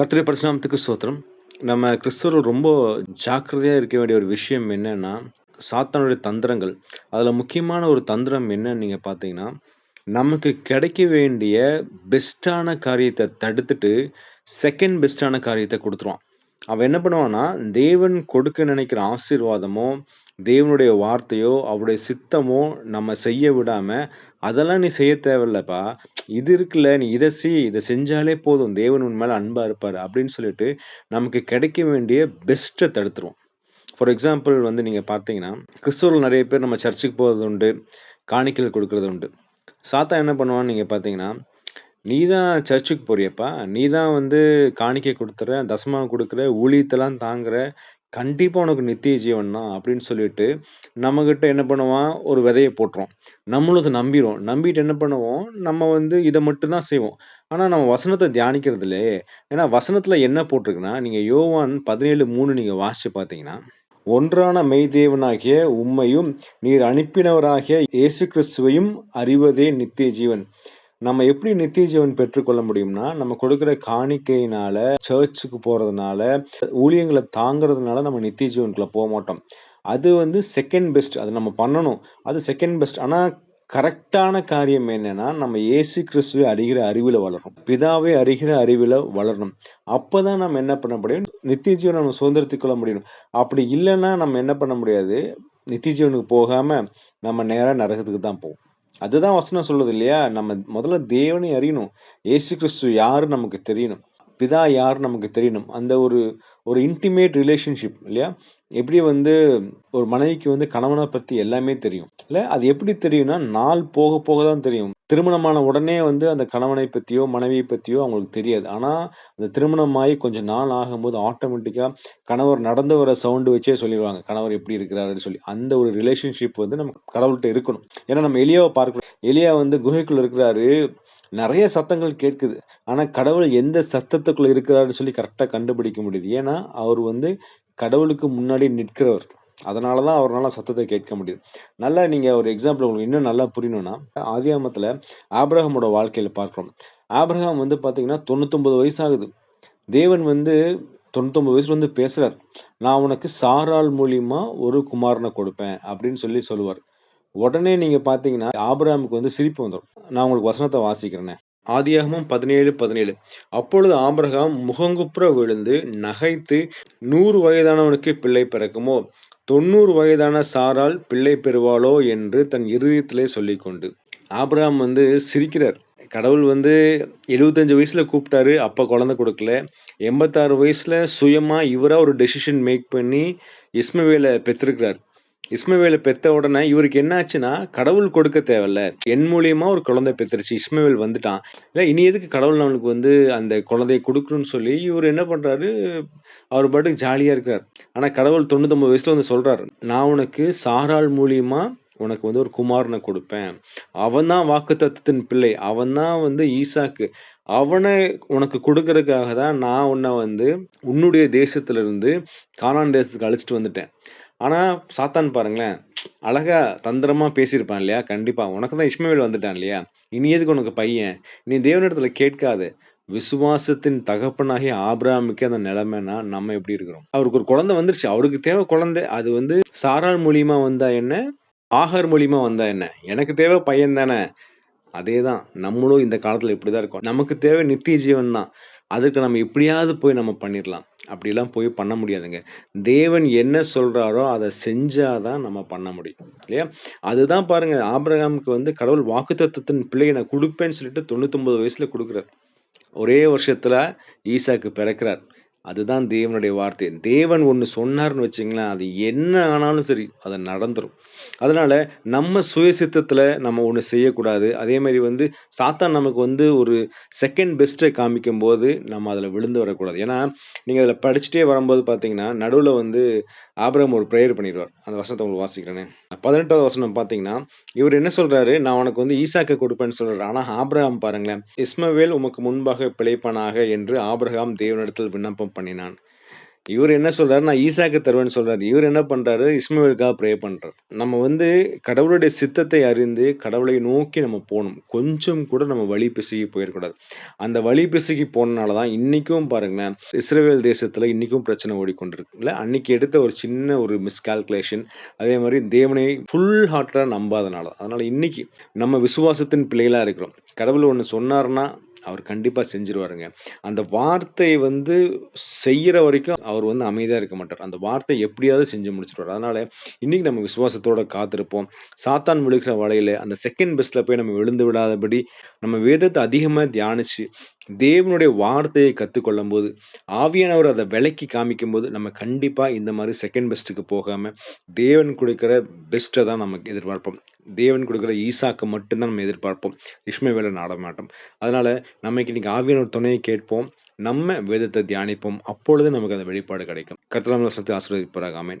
கர்த்தருடைய பரிசுநாமத்துக்கு ஸ்தோத்திரம். நம்ம கிறிஸ்தவர்கள் ரொம்ப ஜாக்கிரதையாக இருக்க வேண்டிய ஒரு விஷயம் என்னன்னா, சாத்தானுடைய தந்திரங்கள். அதில் முக்கியமான ஒரு தந்திரம் என்னன்னு நீங்கள் பார்த்தீங்கன்னா, நமக்கு கிடைக்க வேண்டிய பெஸ்ட்டான காரியத்தை தடுத்துட்டு, செகண்ட் பெஸ்ட்டான காரியத்தை கொடுத்துருவான் அவன் என்ன பண்ணுவான்னா, தேவன் கொடுக்க நினைக்கிற ஆசீர்வாதமோ, தேவனுடைய வார்த்தையோ, அவருடைய சித்தமோ நம்ம செய்ய விடாம, "அதெல்லாம் நீ செய்ய தேவையில்லப்பா. இது இருக்குல்ல, நீ இதை செய். இதை செஞ்சாலே போதும். தேவன் உன் மேலே அன்பா இருப்பார் அப்படின்னு சொல்லிட்டு, நமக்கு கிடைக்க வேண்டிய பெஸ்ட்டை தடுத்துருவோம் ஃபார் எக்ஸாம்பிள் வந்து நீங்க பார்த்தீங்கன்னா, கிறிஸ்தவர்கள் நிறைய பேர் நம்ம சர்ச்சுக்கு போகிறது உண்டு. காணிக்கல் கொடுக்கறது உண்டு. சாத்தா என்ன பண்ணுவான்னு நீங்க பார்த்தீங்கன்னா, "நீ தான் சர்ச்சுக்கு போறியப்பா நீ தான் வந்து காணிக்கை கொடுத்துற தசமாக கொடுக்குற ஊழியத்தெல்லாம் தாங்குற. கண்டிப்பாக உனக்கு நித்திய ஜீவன் தான்." அப்படின்னு சொல்லிட்டு, நம்மக்கிட்ட என்ன பண்ணுவான், ஒரு விதையை போட்டுரும் நம்மளும் அத நம்பிட்டு என்ன பண்ணுவோம், நம்ம வந்து இதை மட்டும் தான் செய்வோம். ஆனால் நம்ம வசனத்தை தியானிக்கிறது இல்லையே. ஏன்னா வசனத்தில் என்ன போட்டிருக்குன்னா, நீங்கள் யோவான் பதினேழு மூணு நீங்கள் வாசித்து பார்த்தீங்கன்னா, "ஒன்றான மெய்தேவனாகிய உம்மையும், நீர் அனுப்பினவராகிய இயேசு கிறிஸ்துவையும் அறிவதே நித்திய ஜீவன்." நம்ம எப்படி நித்திய ஜீவன் பெற்றுக்கொள்ள முடியும்னா, நம்ம கொடுக்குற காணிக்கையினால, சர்ச்சுக்கு போறதுனால, ஊழியங்களை தாங்குறதுனால நம்ம நித்திய ஜீவனுக்குள்ள போமாட்டோம். அது வந்து செகண்ட் பெஸ்ட். அது நம்ம பண்ணணும். அது செகண்ட் பெஸ்ட். ஆனால் கரெக்டான காரியம் என்னன்னா, நம்ம ஏசு கிறிஸ்துவை அறிகிற அறிவில் வளரணும். பிதாவை அறிகிற அறிவில் வளரணும். அப்போ தான் நம்ம என்ன பண்ண முடியும், நித்திய ஜீவனை நம்ம சுதந்தரித்துக் கொள்ள முடியும். அப்படி இல்லைன்னா நம்ம என்ன பண்ண முடியாது, நித்திய ஜீவனுக்கு போகாமல் நம்ம நேராக நரகத்துக்கு தான் போவோம். அதுதான் வசனம் சொல்லுது இல்லையா? நம்ம முதல்ல தேவனை அறியணும். ஏசு கிறிஸ்து யாருன்னு நமக்கு தெரியணும். பிதா யாருன்னு நமக்கு தெரியணும். அந்த ஒரு ஒரு இன்டிமேட் ரிலேஷன்ஷிப் இல்லையா? எப்படி வந்து ஒரு மனைவிக்கு வந்து கணவனை பற்றி எல்லாமே தெரியும். இல்லை அது எப்படி தெரியும்னா, நாள் போக போக தான் தெரியும். திருமணமான உடனே வந்து அந்த கணவனை பற்றியோ மனைவியை பற்றியோ அவங்களுக்கு தெரியாது. ஆனால் அந்த திருமணமாகி கொஞ்சம் நாள் ஆகும்போது ஆட்டோமேட்டிக்காக கணவர் நடந்து வர சவுண்டு வச்சே சொல்லிடுவாங்க கணவர் எப்படி இருக்கிறாருன்னு சொல்லி. அந்த ஒரு ரிலேஷன்ஷிப் வந்து நம்ம கடவுள்கிட்ட இருக்கணும். ஏன்னா நம்ம எலியாவை பார்க்கணும் எலியா வந்து குகைக்குள்ளே இருக்கிறாரு. நிறைய சத்தங்கள் கேட்குது. ஆனால் கடவுள் எந்த சத்தத்துக்குள்ள இருக்கிறாருன்னு சொல்லி கரெக்டாக கண்டுபிடிக்க முடியுது. ஏன்னா, அவர் வந்து கடவுளுக்கு முன்னாடி நிற்கிறவர். அதனால தான் அவரால் சத்தத்தை கேட்க முடியுது. நல்லா நீங்கள் ஒரு எக்ஸாம்பிள் உங்களுக்கு இன்னும் நல்லா புரியணும்னா, ஆதியாமத்தில் ஆபிரகாமோட வாழ்க்கையில் பார்க்குறோம் ஆபிரகாம் வந்து பார்த்தீங்கன்னா 99 வயசு ஆகுது. தேவன் வந்து 99 வயசுல வந்து பேசுறார். "நான் உனக்கு சாரால் மூலியமா ஒரு குமாரனை கொடுப்பேன்." அப்படின்னு சொல்லி சொல்லுவார். உடனே நீங்க பார்த்தீங்கன்னா, ஆபிரகாமுக்கு வந்து சிரிப்பு வந்துடும் நான் உங்களுக்கு வசனத்த வாசிக்கிறேனே. ஆதியாகமம் 17:17 அப்பொழுது ஆபிரகாம் முகங்குப்புற விழுந்து நகைத்து, நூறு வயதானவனுக்கு பிள்ளை பிறக்குமோ? 90 வயதான சாரால் பிள்ளை பெறுவாளோ?" என்று தன் இருதயத்திலே சொல்லிக்கொண்டு. ஆபிரகாம் வந்து சிரிக்கிறார். கடவுள் வந்து 75 வயசுல கூப்பிட்டாரு. அப்ப குழந்தை குடுக்கல. 86 வயசுல சுயமா இவரா ஒரு டெசிஷன் மேக் பண்ணி இஸ்மவேல பெற்றிருக்கிறார் இஸ்மவேல பெத்த உடனே இவருக்கு என்ன ஆச்சுன்னா, கடவுள் கொடுக்க தேவையில்ல. என் மூலியமா ஒரு குழந்தை பெத்துருச்சு. இஸ்மவேல் வந்துட்டான். இல்லை இனி எதுக்கு கடவுள் நம்மளுக்கு வந்து அந்த குழந்தைய கொடுக்கணும்னு சொல்லி இவர் என்ன பண்றாரு, அவர் பாட்டுக்கு ஜாலியா இருக்கிறார். ஆனா கடவுள் 99 வயசுல வந்து சொல்றாரு, "நான் உனக்கு சாரால் மூலியமா உனக்கு வந்து ஒரு குமாரனை கொடுப்பேன். அவன் தான் வாக்குத்தத்தத்தின் பிள்ளை. அவன் தான் வந்து ஈசாக்கு. அவனை உனக்கு கொடுக்கறதுக்காக தான் நான் உன்னை வந்து உன்னுடைய தேசத்திலிருந்து கானான் தேசத்துக்கு அழைச்சிட்டு வந்துட்டேன்." ஆனா சாத்தான் பாருங்களேன், அழகா தந்திரமா பேசியிருப்பான் இல்லையா? கண்டிப்பா. உனக்கு தான் இஸ்மவேல் வந்துட்டான் இல்லையா? இனி எதுக்கு உனக்கு பையன்? நீ தேவனிடத்தில் கேட்காது விசுவாசத்தின் தகப்பனாகிய ஆபிரகாமுக்கே அந்த நிலைமைன்னா, நம்ம எப்படி இருக்கிறோம்? அவருக்கு ஒரு குழந்தை வந்துருச்சு. அவருக்கு தேவை குழந்தை. அது வந்து சாராள் மூலியமா வந்தா என்ன? ஆகார் மூலியமா வந்தா என்ன? எனக்கு தேவை பையன் தானே. அதேதான். நம்மளும் இந்த காலத்துல இப்படிதான் இருக்கோம். நமக்கு தேவை நித்திய ஜீவன் தான். அதுக்கு நம்ம எப்படியாவது போய் நம்ம பண்ணிடலாம் அப்படிலாம் போய் பண்ண முடியாதுங்க. தேவன் என்ன சொல்றாரோ அதை செஞ்சால் தான் நம்ம பண்ண முடியும். இல்லையா? அதுதான் பாருங்க ஆபிரகாமுக்கு வந்து கடவுள் வாக்குத்தத்தத்தின் பிள்ளைய நான் கொடுப்பேன்னு சொல்லிட்டு 99 வயசுல குடுக்குறார். ஒரே வருஷத்துல ஈசாக்கு பிறக்கிறார். அதுதான் தேவனுடைய வார்த்தை. தேவன் ஒன்று சொன்னார்னு வச்சிங்களேன் அது என்ன ஆனாலும் சரி, அது நடந்துடும் அதனால் நம்ம சுயசித்தத்தில் நம்ம ஒன்று செய்யக்கூடாது. அதே மாதிரி வந்து சாத்தான் நமக்கு வந்து ஒரு செகண்ட் பெஸ்ட்ட காமிக்கும்போது, நம்ம அதில் விழுந்து வரக்கூடாது. ஏன்னா, நீங்கள் அதில் படிச்சுட்டே வரும்போது பார்த்தீங்கன்னா, நடுவில் வந்து ஆபிரகாம் ஒரு ப்ரேயர் பண்ணிடுவார் அந்த வசனத்தை உங்களுக்கு வாசிக்கிறேனே. 18வது வசனம் பார்த்தீங்கன்னா, இவர் என்ன சொல்கிறாரு "நான் உனக்கு வந்து ஈசாக்க கொடுப்பேன்னு சொல்கிறார் ஆனால் ஆபிரகாம் பாருங்களேன், "இஸ்மவேல் உமக்கு முன்பாக பிழைப்பானாக" என்று ஆபிரகாம் தேவனிடத்தில் விண்ணப்பம் பண்ணினான். இவர் என்ன சொல்றாரு, நான் ஈசாக்கு தருவேன்னு சொல்றாரு. இவர் என்ன பண்றாரு, இஸ்மவேலுக்காக ப்ரே பண்றாரு. நம்ம வந்து கடவுளுடைய சித்தத்தை அறிந்து, கடவுளை நோக்கி நம்ம போகணும் கொஞ்சம் கூட நம்ம வழி பிசுகி போயிடக்கூடாது அந்த வழி பிசுகி போனனால தான் இன்னைக்கும் பாருங்களேன், இஸ்ரேல் தேசத்துல இன்னைக்கும் பிரச்சனை ஓடிக்கொண்டிருக்கு. இல்ல அன்னைக்கு எடுத்த ஒரு சின்ன ஒரு மிஸ்கால்குலேஷன், அதே மாதிரி தேவனை ஃபுல் ஹார்ட்டாக நம்பாதனால. அதனால இன்னைக்கு நம்ம விசுவாசத்தின் பிள்ளைகளா இருக்கிறோம். கடவுள் ஒன்று சொன்னார்னா அவர் கண்டிப்பாக செஞ்சுருவாருங்க. அந்த வார்த்தை வந்து செய்கிற வரைக்கும் அவர் வந்து அமைதியாக இருக்க மாட்டார். அந்த வார்த்தை எப்படியாவது செஞ்சு முடிச்சிடுவார் அதனால் இன்றைக்கி நம்ம விசுவாசத்தோடு காத்திருப்போம். சாத்தான் விழுகிற வலையில் அந்த செகண்ட் பெஸ்ட்டில் போய் நம்ம விழுந்து விடாதபடி, நம்ம வேதத்தை அதிகமாக தியானிச்சு, தேவனுடைய வார்த்தையை கற்றுக்கொள்ளும் போது ஆவியானவர் அத காமிக்கும் காமிக்கும்போது, நம்ம கண்டிப்பாக இந்த மாதிரி செகண்ட் பெஸ்ட்டுக்கு போகாமல் தேவன் கொடுக்குற பெஸ்ட்டை தான் நமக்கு எதிர்பார்ப்போம். தேவன் கொடுக்குற ஈசாக்கு மட்டும்தான் நம்ம எதிர்பார்ப்போம். இஷ்மவேல நாட மாட்டோம். அதனால நமக்கு இன்னைக்கு ஆவியானவர் துணையை கேட்போம். நம்ம வேதத்தை தியானிப்போம். அப்பொழுது நமக்கு அந்த வெளிப்பாடு கிடைக்கும். கர்த்தர் நம்மை ஆசீர்வதிப்பாராக. ஆமென்.